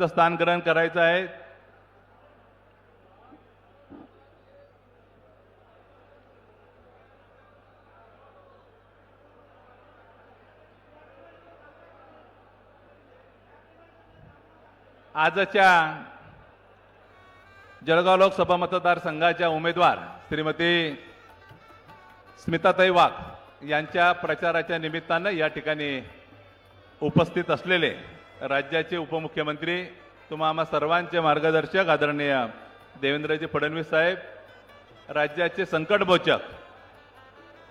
तिथं स्थान ग्रहण करायचं आहे. आजच्या जळगाव लोकसभा मतदारसंघाच्या उमेदवार श्रीमती स्मिताताई वाघ यांच्या प्रचाराच्या निमित्तानं या ठिकाणी उपस्थित असलेले राज्याचे उपमुख्यमंत्री तुम्हा आम्हा सर्वांचे मार्गदर्शक आदरणीय देवेंद्रजी फडणवीस साहेब राज्याचे संकटमोचक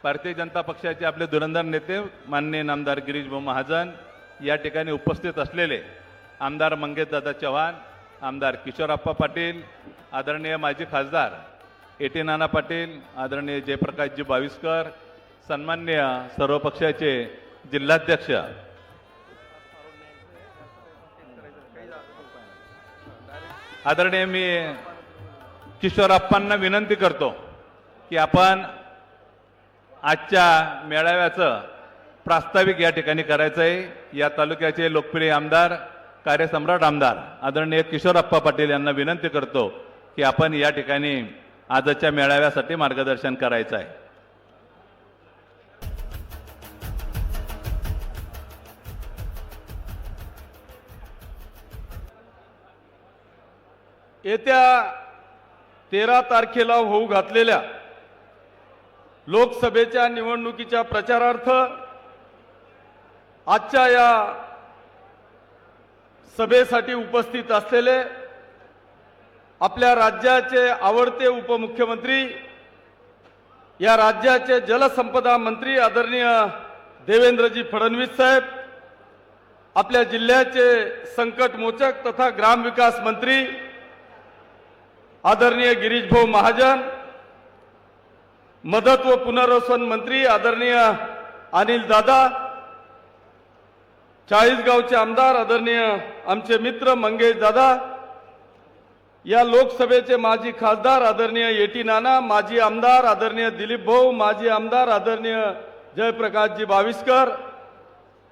भारतीय जनता पक्षाचे आपले धुरंधर नेते माननीय नामदार गिरीश भाऊ महाजन या ठिकाणी उपस्थित असलेले आमदार मंगेशदादा चव्हाण आमदार किशोरप्पा पाटील आदरणीय माजी खासदार एटी नाना पाटील आदरणीय जयप्रकाशजी बाविस्कर सन्मान्य सर्व पक्षाचे जिल्हाध्यक्ष आदरणीय मी किशोरप्पांना विनंती करतो की आपण आजच्या मेळाव्याचं प्रास्ताविक या ठिकाणी करायचं आहे या तालुक्याचे लोकप्रिय आमदार कार्यसम्राट आमदार आदरणीय किशोरप्पा पाटील यांना विनंती करतो की आपण या ठिकाणी आजच्या मेळाव्यासाठी मार्गदर्शन करायचं आहे येत्या तेरा तारखेला होऊ घातलेल्या लोकसभेच्या निवडणुकीच्या प्रचारार्थ आजच्या या सभेसाठी उपस्थित असलेले आपल्या राज्याचे आवडते उपमुख्यमंत्री या राज्याचे जलसंपदा मंत्री आदरणीय देवेंद्रजी फडणवीस साहेब आपल्या जिल्ह्याचे संकटमोचक तथा ग्रामविकास मंत्री आदरणीय गिरीशभाऊ महाजन मदत व पुनर्वसन मंत्री आदरणीय अनिल दादा चाळीसगावचे आमदार आदरणीय आमचे मित्र मंगेश दादा या लोकसभेचे माजी खासदार आदरणीय येटी नाना माजी आमदार आदरणीय दिलीप भाऊ माजी आमदार आदरणीय जयप्रकाशजी बाविस्कर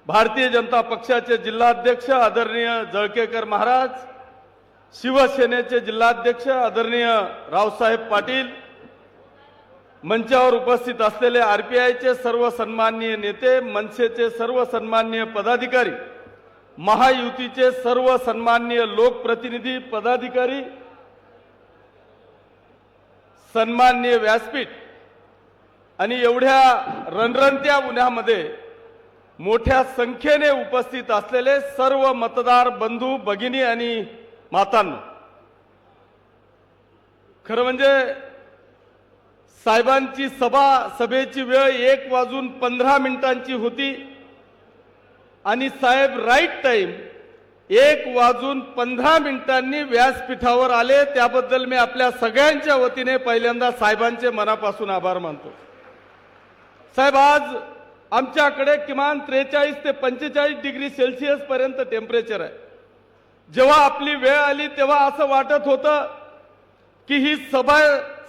भारतीय जनता पक्षाचे जिल्हाध्यक्ष आदरणीय जळकेकर महाराज शिवसेनेचे जिल्हाध्यक्ष आदरणीय रावसाहेब पाटील मंचावर उपस्थित असलेले आरपीआयचे सर्व सन्माननीय नेते मनसेचे सर्व सन्माननीय पदाधिकारी महायुतीचे सर्व सन्माननीय लोकप्रतिनिधी पदाधिकारी सन्माननीय व्यासपीठ आणि एवढ्या रणरणत्या उन्हामध्ये मोठ्या संख्येने उपस्थित असलेले सर्व मतदार बंधू भगिनी आणि मातांनो खरं म्हणजे साहेबांची सभा सभेची वेळ एक वाजून पंधरा मिनिटांची होती आणि साहेब राईट टाईम एक वाजून पंधरा मिनिटांनी व्यासपीठावर आले. त्याबद्दल मी आपल्या सगळ्यांच्या वतीने पहिल्यांदा साहेबांचे मनापासून आभार मानतो. साहेब आज आमच्याकडे किमान त्रेचाळीस ते पंचेचाळीस डिग्री सेल्सिअस पर्यंत टेम्परेचर आहे. जेव्हा आपली वेळ आली तेव्हा असं वाटत होतं की ही सभा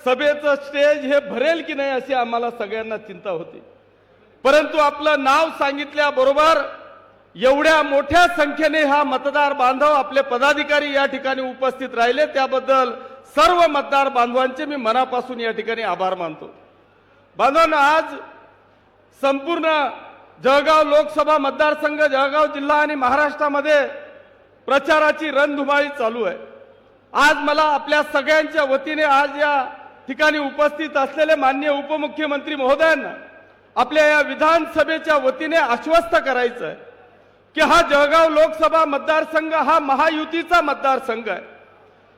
सभेचं स्टेज हे भरेल की नाही अशी आम्हाला सगळ्यांना चिंता होती. परंतु आपलं नाव सांगितल्याबरोबर एवढ्या मोठ्या संख्येने हा मतदार बांधव आपले पदाधिकारी या ठिकाणी उपस्थित राहिले. त्याबद्दल सर्व मतदार बांधवांचे मी मनापासून या ठिकाणी आभार मानतो. बांधवांना आज संपूर्ण जळगाव लोकसभा मतदारसंघ जळगाव जिल्हा आणि महाराष्ट्रामध्ये प्रचाराची रणधुमाळी चालू आहे. आज मला आपल्या सगळ्यांच्या वतीने आज या ठिकाणी उपस्थित असलेले मान्य उपमुख्यमंत्री महोदयांना आपल्या या विधानसभेच्या वतीने आश्वस्त करायचं आहे की हा जळगाव लोकसभा मतदारसंघ हा महायुतीचा मतदारसंघ आहे.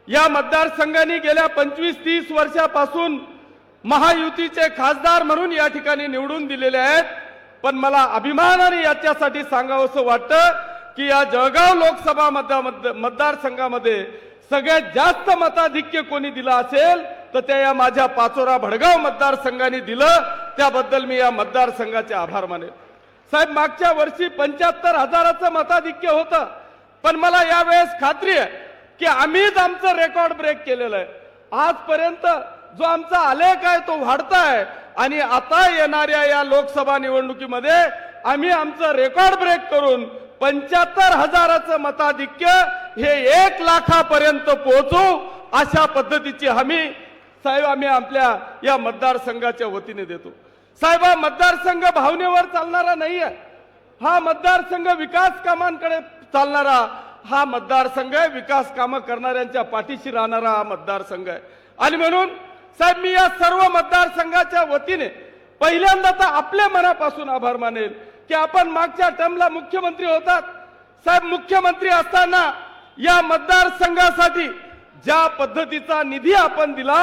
या मतदारसंघाने गेल्या पंचवीस तीस वर्षापासून महायुतीचे खासदार म्हणून या ठिकाणी निवडून दिलेले आहेत. पण मला अभिमानाने याच्यासाठी सांगावंसं वाटतं की या जळगाव लोकसभा मतदा- मतदारसंघामध्ये सगळ्यात जास्त मताधिक्य कोणी दिलं असेल तर त्या या माझ्या पाचोरा भडगाव मतदारसंघाने दिलं. त्याबद्दल मी या मतदारसंघाचे आभार मानेल साहेब मागच्या वर्षी पंच्याहत्तर हजाराचं मताधिक्य होतं. पण मला यावेळेस खात्री आहे की आम्हीच आमचं रेकॉर्ड ब्रेक केलेलं आहे. आजपर्यंत जो आमचा आलेख आहे तो वाढताय आणि आता येणाऱ्या या लोकसभा निवडणुकीमध्ये आम्ही आमचं रेकॉर्ड ब्रेक करून पंच्याहत्तर हजाराचं मताधिक्य हे एक लाखापर्यंत पोहोचू अशा पद्धतीची हमी साहेब आम्ही आपल्या या मतदारसंघाच्या वतीने देतो. साहेब हा मतदारसंघ भावनेवर चालणारा नाहीये. हा मतदारसंघ विकास कामांकडे चालणारा हा मतदारसंघ आहे विकास कामं करणाऱ्यांच्या पाठीशी राहणारा हा मतदारसंघ आहे. आणि म्हणून साहेब मी या सर्व मतदारसंघाच्या वतीने पहिल्यांदा तर आपल्या मनापासून आभार मानेल. की आपण मागच्या टर्मला मुख्यमंत्री होतात. साहेब मुख्यमंत्री असताना या मतदारसंघासाठी ज्या पद्धतीचा निधी आपण दिला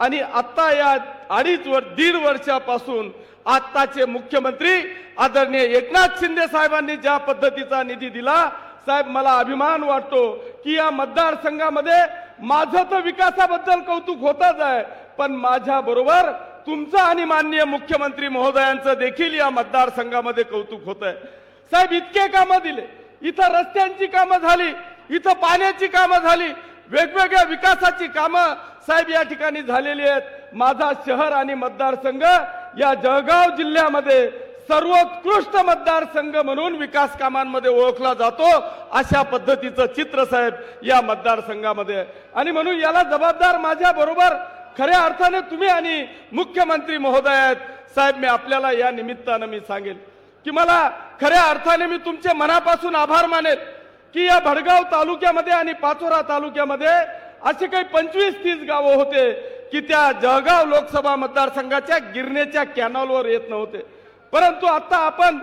आणि आता या अडीच वर दीड वर्षापासून आत्ताचे मुख्यमंत्री आदरणीय एकनाथ शिंदे साहेबांनी ज्या पद्धतीचा निधी दिला साहेब मला अभिमान वाटतो की या मतदारसंघामध्ये माझं तर विकासाबद्दल कौतुक होतच आहे पण माझ्या बरोबर तुमचं आणि माननीय मुख्यमंत्री महोदयांचं देखील या मतदारसंघामध्ये कौतुक होत आहे साहेब इतके कामं दिले. इथं रस्त्यांची कामं झाली इथं पाण्याची कामं झाली वेगवेगळ्या विकासाची कामं साहेब या ठिकाणी झालेली आहेत. माझा शहर आणि मतदारसंघ या जळगाव जिल्ह्यामध्ये सर्वोत्कृष्ट मतदारसंघ म्हणून विकास कामांमध्ये ओळखला जातो अशा पद्धतीचं चित्र साहेब या मतदारसंघामध्ये आहे. आणि म्हणून याला जबाबदार माझ्या बरोबर खऱ्या अर्थाने तुम्ही आणि मुख्यमंत्री महोदय आहेत साहेब मी आपल्याला या निमित्तानं मी सांगेल की मला खऱ्या अर्थाने मी तुमचे मनापासून आभार मानेल की या भडगाव तालुक्यामध्ये आणि पाचोरा तालुक्यामध्ये असे काही पंचवीस तीस गावं होते की त्या जळगाव लोकसभा मतदारसंघाच्या गिरणेच्या कॅनॉलवर येत नव्हते. परंतु आता आपण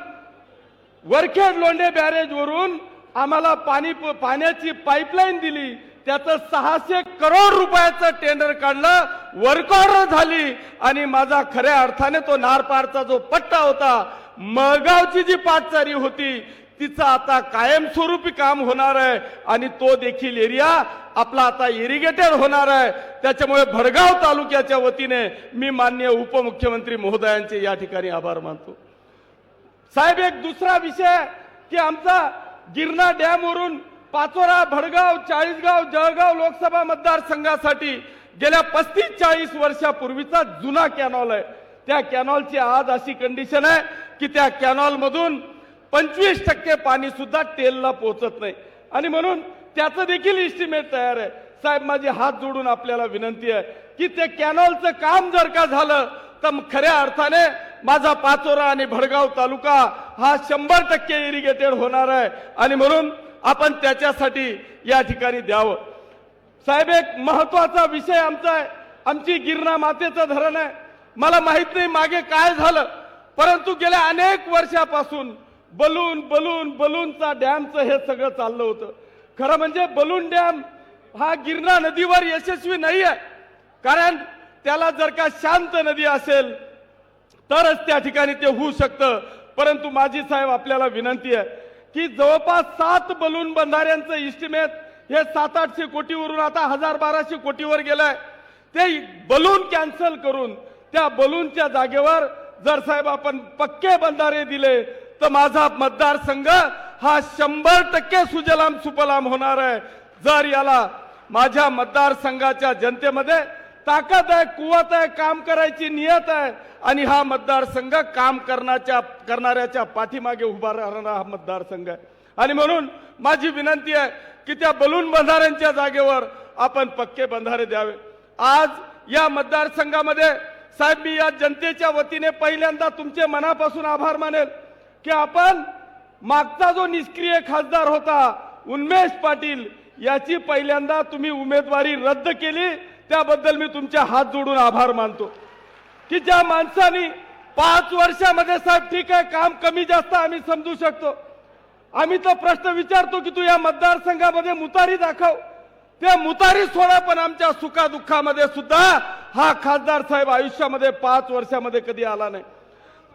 वरखेड लोंढे बॅरेज वरून आम्हाला पाणी पाण्याची पाईपलाईन दिली. त्याचं सहाशे करोड रुपयाचं टेंडर काढलं वर्क ऑर्डर झाली. आणि माझा खऱ्या अर्थाने तो नारपारचा जो पट्टा होता मळगावची जी पाटचारी होती तिचं आता कायमस्वरूपी काम होणार आहे. आणि तो देखील एरिया आपला आता इरिगेटेड होणार आहे. त्याच्यामुळे भडगाव तालुक्याच्या वतीने मी मान्य उपमुख्यमंत्री महोदयांचे या ठिकाणी आभार मानतो. साहेब एक दुसरा विषय की आमचा गिरणा डॅमवरून पाचोरा भडगाव चाळीसगाव जळगाव लोकसभा मतदारसंघासाठी गेल्या पस्तीस चाळीस वर्षापूर्वीचा जुना कॅनॉल आहे. त्या कॅनॉलची आज अशी कंडिशन आहे की त्या कॅनॉलमधून पंचवीस टक्के पाणी सुद्धा तेलला पोहोचत नाही. आणि म्हणून त्याचं देखील इस्टिमेट तयार आहे. साहेब माझी हात जोडून आपल्याला विनंती आहे की ते कॅनॉलचं काम जर का झालं तर खऱ्या अर्थाने माझा पाचोरा आणि भडगाव तालुका हा शंभर टक्के इरिगेटेड होणार आहे. आणि म्हणून आपण त्याच्यासाठी या ठिकाणी द्यावं. साहेब एक महत्त्वाचा विषय आमचा आहे. आमची गिरणा मातेचं धरण आहे. मला माहीत नाही मागे काय झालं परंतु गेल्या अनेक वर्षापासून बलून बलून बलूनचा डॅमचं हे सगळं चाललं होतं. खरं म्हणजे बलून डॅम हा गिरणा नदीवर यशस्वी नाही आहे. कारण त्याला जर का शांत नदी असेल तरच त्या ठिकाणी ते होऊ शकतं. परंतु माझी साहेब आपल्याला विनंती आहे की जवळपास सात बलून बंधाऱ्यांचं इस्टिमेट हे सात आठशे कोटीवरून आता हजार बाराशे कोटीवर गेलंय. ते बलून कॅन्सल करून त्या बलूनच्या जागेवर जर साहेब आपण पक्के बंधारे दिले तर माझा मतदारसंघ हा शंभर टक्के सुजलाम सुपलाम होणार आहे. जर याला माझ्या मतदारसंघाच्या जनतेमध्ये ताकद आहे कुवत आहे काम करायची नियत आहे. आणि हा मतदारसंघ काम करण्याच्या करणाऱ्याच्या पाठीमागे उभा राहणारा हा मतदारसंघ आहे. आणि म्हणून माझी विनंती आहे की त्या बलून बंधाऱ्यांच्या जागेवर आपण पक्के बंधारे द्यावे. आज या मतदारसंघामध्ये साहेब मी या जनतेच्या वतीने पहिल्यांदा तुमचे मनापासून आभार मानेल की आपण मागचा जो निष्क्रिय खासदार होता उन्मेष पाटील याची पहिल्यांदा तुम्ही उमेदवारी रद्द केली. त्याबद्दल मी तुमच्या हात जोडून आभार मानतो की ज्या माणसानी पाच वर्षामध्ये साहेब ठीक आहे काम कमी जास्त आम्ही समजू शकतो. आम्ही तर प्रश्न विचारतो की तू या मतदारसंघामध्ये मुतारी दाखव. त्या मुतारी सोडा पण आमच्या सुखादुःखामध्ये सुद्धा हा खासदार साहेब आयुष्यामध्ये पाच वर्षामध्ये कधी आला नाही.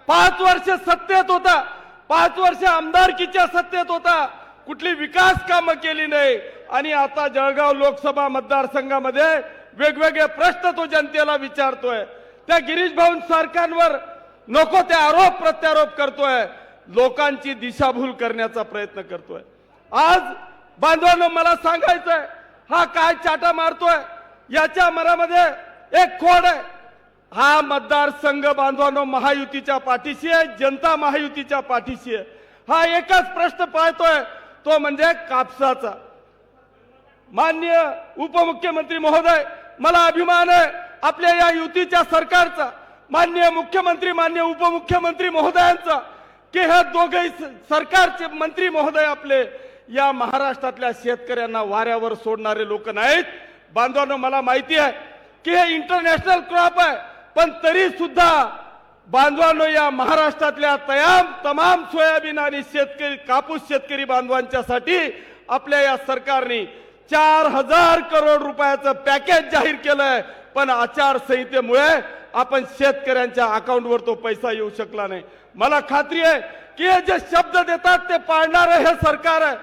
पाच वर्ष सत्तेत होता. पाच वर्ष आमदारकीच्या सत्तेत होता. कुठली विकास कामं केली नाही. आणि आता जळगाव लोकसभा मतदारसंघामध्ये वेगवेगळे प्रश्न तो जनतेला विचारतोय. त्या गिरीश भाऊन सरकारवर नको ते आरोप प्रत्यारोप करतोय. लोकांची दिशाभूल करण्याचा प्रयत्न करतोय. आज बांधवांनो मला सांगायचंय हा काय चाटा मारतोय? याच्या मनामध्ये एक खोड आहे. हा मतदारसंघ बांधवांनो महायुतीच्या पाठीशी आहे जनता महायुतीच्या पाठीशी आहे. हा एकच प्रश्न पाहतोय तो म्हणजे कापसाचा. मान्य उपमुख्यमंत्री महोदय मला अभिमान आहे आपल्या या युतीच्या सरकारचा मान्य मुख्यमंत्री मान्य उपमुख्यमंत्री महोदयांचा की हे दोघही स- सरकारचे मंत्री महोदय आपले या महाराष्ट्रातल्या शेतकऱ्यांना वाऱ्यावर सोडणारे लोक नाहीत. बांधवांनो मला माहिती आहे की हे इंटरनॅशनल क्रॉप आहे पण तरी सुद्धा बांधवांनो या महाराष्ट्रातल्या तयाम तमाम सोयाबीन आणि शेतकरी कापूस शेतकरी बांधवांच्यासाठी आपल्या या सरकारने चार हजार करोड रुपयाचं पॅकेज जाहीर केलंय. पण आचारसंहितेमुळे आपण शेतकऱ्यांच्या अकाउंटवर तो पैसा येऊ शकला नाही. मला खात्री आहे की हे जे शब्द देतात ते पाळणारं हे सरकार आहे.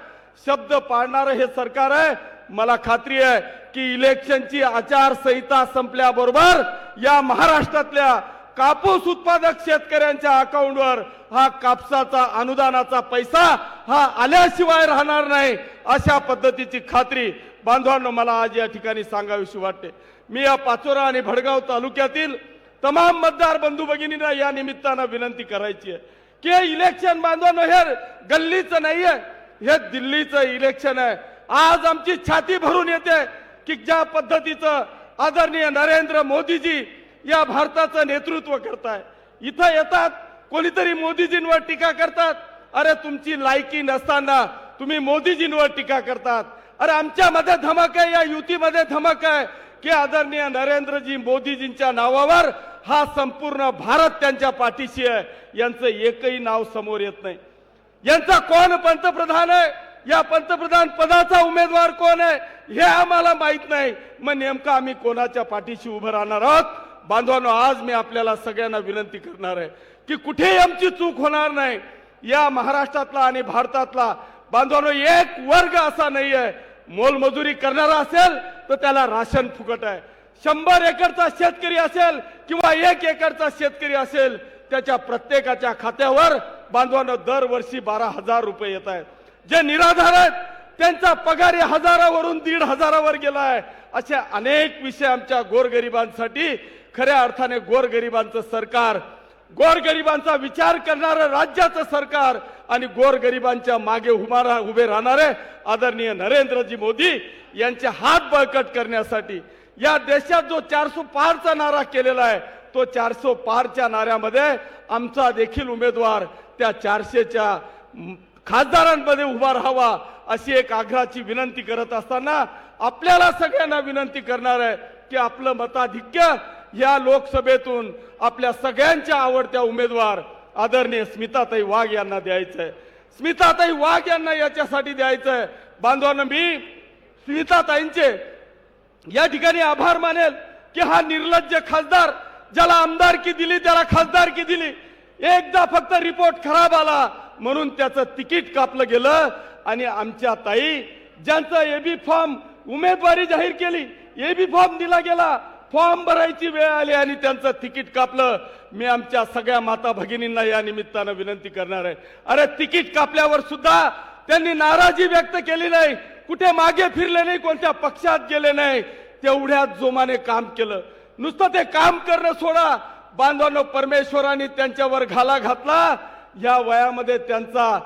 शब्द पाळणारं हे सरकार आहे. मला खात्री आहे की इलेक्शनची आचारसंहिता संपल्याबरोबर या महाराष्ट्रातल्या कापूस उत्पादक शेतकऱ्यांच्या अकाउंटवर हा कापसाचा अनुदानाचा पैसा हा आल्याशिवाय राहणार नाही अशा पद्धतीची खात्री बांधवांनो मला आज या ठिकाणी सांगावीशी वाटते. मी या पाचोरा आणि भडगाव तालुक्यातील तमाम मतदार बंधू भगिनींना या निमित्तानं विनंती करायची आहे की हे इलेक्शन बांधवांनो हे गल्लीचं नाही आहे हे दिल्लीचं इलेक्शन आहे. आज आमची छाती भरून येते की ज्या पद्धतीचं आदरणीय नरेंद्र मोदीजी या भारताचं नेतृत्व करताय. इथं येतात कोणीतरी मोदीजींवर टीका करतात अरे तुमची लायकी नसताना तुम्ही मोदीजींवर टीका करतात. अरे आमच्यामध्ये धमक आहे या युतीमध्ये धमक आहे की आदरणीय नरेंद्रजी मोदीजींच्या नावावर हा संपूर्ण भारत त्यांच्या पाठीशी आहे. यांचं एकही नाव समोर येत नाही. यांचा कोण पंतप्रधान आहे? या पंतप्रधान पदाचा उमेदवार कोण आहे? हे आम्हाला माहीत नाही. मग नेमकं आम्ही कोणाच्या पाठीशी उभं राहणार आहोत? बांधवांनो आज मी आपल्याला सगळ्यांना विनंती करणार आहे की कुठेही आमची चूक होणार नाही. या महाराष्ट्रातला आणि भारतातला बांधवांनो एक वर्ग असा नाही आहे मोलमजुरी करणारा असेल तर त्याला राशन फुकट आहे. शंभर एकरचा शेतकरी असेल किंवा एक एकरचा शेतकरी असेल त्याच्या प्रत्येकाच्या खात्यावर बांधवांनो दरवर्षी बारा हजार रुपये येत आहेत. जे निराधार आहेत त्यांचा पगार या हजारावरून दीड हजारावर गेला आहे. असे अनेक विषय आमच्या गोरगरिबांसाठी खऱ्या अर्थाने गोरगरिबांचं सरकार गोरगरिबांचा विचार करणारं राज्याचं सरकार आणि गोरगरिबांच्या मागे उभा उभे राहणारे आदरणीय नरेंद्रजी मोदी यांचे हात बळकट करण्यासाठी या देशात जो चारसो पारचा नारा केलेला आहे तो चारशे पारच्या नाऱ्यामध्ये आमचा देखील उमेदवार त्या चारशेच्या खासदारांमध्ये उभा राहावा अशी एक आग्रहाची विनंती करत असताना आपल्याला सगळ्यांना विनंती करणार आहे की आपलं मताधिक्य या लोकसभेतून आपल्या सगळ्यांच्या आवडत्या उमेदवार आदरणीय स्मिताताई वाघ यांना द्यायचंय. स्मिताताई वाघ यांना याच्यासाठी द्यायचंय. बांधवांना मी स्मिताताईंचे या ठिकाणी आभार मानेल की हा निर्लज्ज खासदार ज्याला आमदारकी दिली त्याला खासदारकी दिली. एकदा फक्त रिपोर्ट खराब आला म्हणून त्याचं तिकीट कापलं गेलं आणि आमच्या ताई ज्यांचं एबी फॉर्म उमेदवारी जाहीर केली एबी फॉर्म दिला गेला फॉर्म भरायची वेळ आली आणि त्यांचं तिकीट कापलं. मी आमच्या सगळ्या माता भगिनींना या निमित्तानं विनंती करणार आहे. अरे तिकीट कापल्यावर सुद्धा त्यांनी नाराजी व्यक्त केली नाही. कुठे मागे फिरले नाही कोणत्या पक्षात गेले नाही. तेवढ्याच जोमाने काम केलं. नुसतं ते काम करणं सोडा. बांधवांनो परमेश्वराने त्यांच्यावर घाला घातला. या वयामध्ये त्यांचा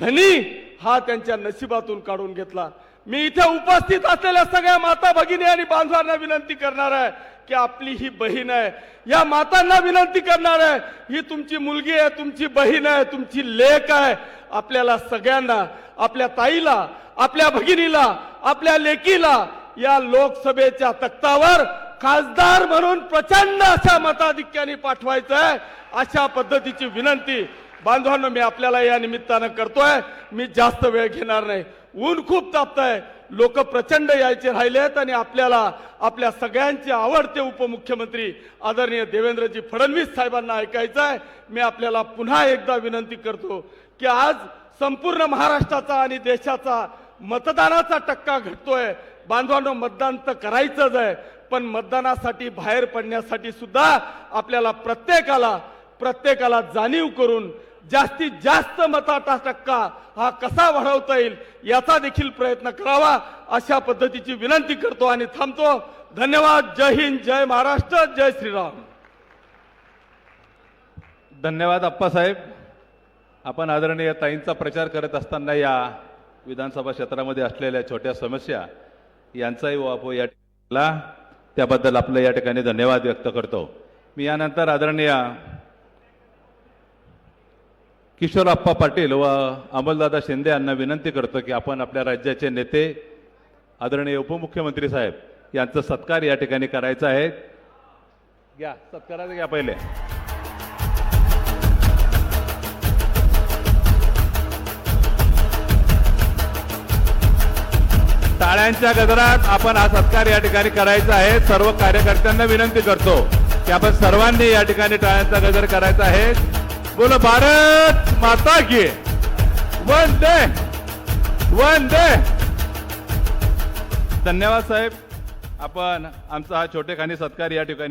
धनी हा त्यांच्या नशिबातून काढून घेतला. मी इथे उपस्थित असलेल्या सगळ्या माता भगिनी आणि बांधवांना विनंती करणार आहे की आपली ही बहीण आहे. या मातांना विनंती करणार आहे. ही तुमची मुलगी आहे तुमची बहीण आहे तुमची लेख आहे. आपल्याला सगळ्यांना आपल्या ताईला आपल्या भगिनीला आपल्या लेकीला या लोकसभेच्या तख्तावर खासदार म्हणून प्रचंड अशा मताधिक्याने पाठवायचं आहे. अशा पद्धतीची विनंती बांधवांना मी आपल्याला या निमित्तानं करतोय. मी जास्त वेळ घेणार नाही. ऊन खूप तापतंय. लोक प्रचंड यायचे राहिले आहेत आणि आपल्याला आपल्या सगळ्यांचे आवडते उपमुख्यमंत्री आदरणीय देवेंद्रजी फडणवीस साहेबांना ऐकायचं आहे मी आपल्याला पुन्हा एकदा विनंती करतो की आज संपूर्ण महाराष्ट्राचा आणि देशाचा मतदानाचा टक्का घटतोय. बांधवांनो मतदान तर करायचंच आहे पण मतदानासाठी बाहेर पडण्यासाठी सुद्धा आपल्याला प्रत्येकाला प्रत्येकाला जाणीव करून जास्तीत जास्त मताचा टक्का हा कसा वाढवता येईल याचा देखील प्रयत्न करावा अशा पद्धतीची विनंती करतो आणि थांबतो. धन्यवाद. जय हिंद. जय महाराष्ट्र. जय श्रीराम. धन्यवाद अप्पासाहेब आपण आदरणीय ताईंचा प्रचार करत असताना या विधानसभा क्षेत्रामध्ये असलेल्या छोट्या समस्या यांचाही वापर या ठिकाणी त्याबद्दल आपलं या ठिकाणी धन्यवाद व्यक्त करतो. मी यानंतर आदरणीय किशोरप्पा पाटील व अमोलदादा शिंदे यांना विनंती करतो की आपण आपल्या राज्याचे नेते आदरणीय उपमुख्यमंत्री साहेब यांचा सत्कार या ठिकाणी करायचा आहे. घ्या सत्काराचं घ्या पहिले. टाळ्यांच्या गजरात आपण हा सत्कार या ठिकाणी करायचा आहे. सर्व कार्यकर्त्यांना विनंती करतो की आपण सर्वांनी या ठिकाणी टाळ्यांचा गजर करायचा आहे. बोल भारत माता की. वंदे वंदे. धन्यवाद साहेब. आपण आमचा हा छोटेखानी सत्कार या ठिकाणी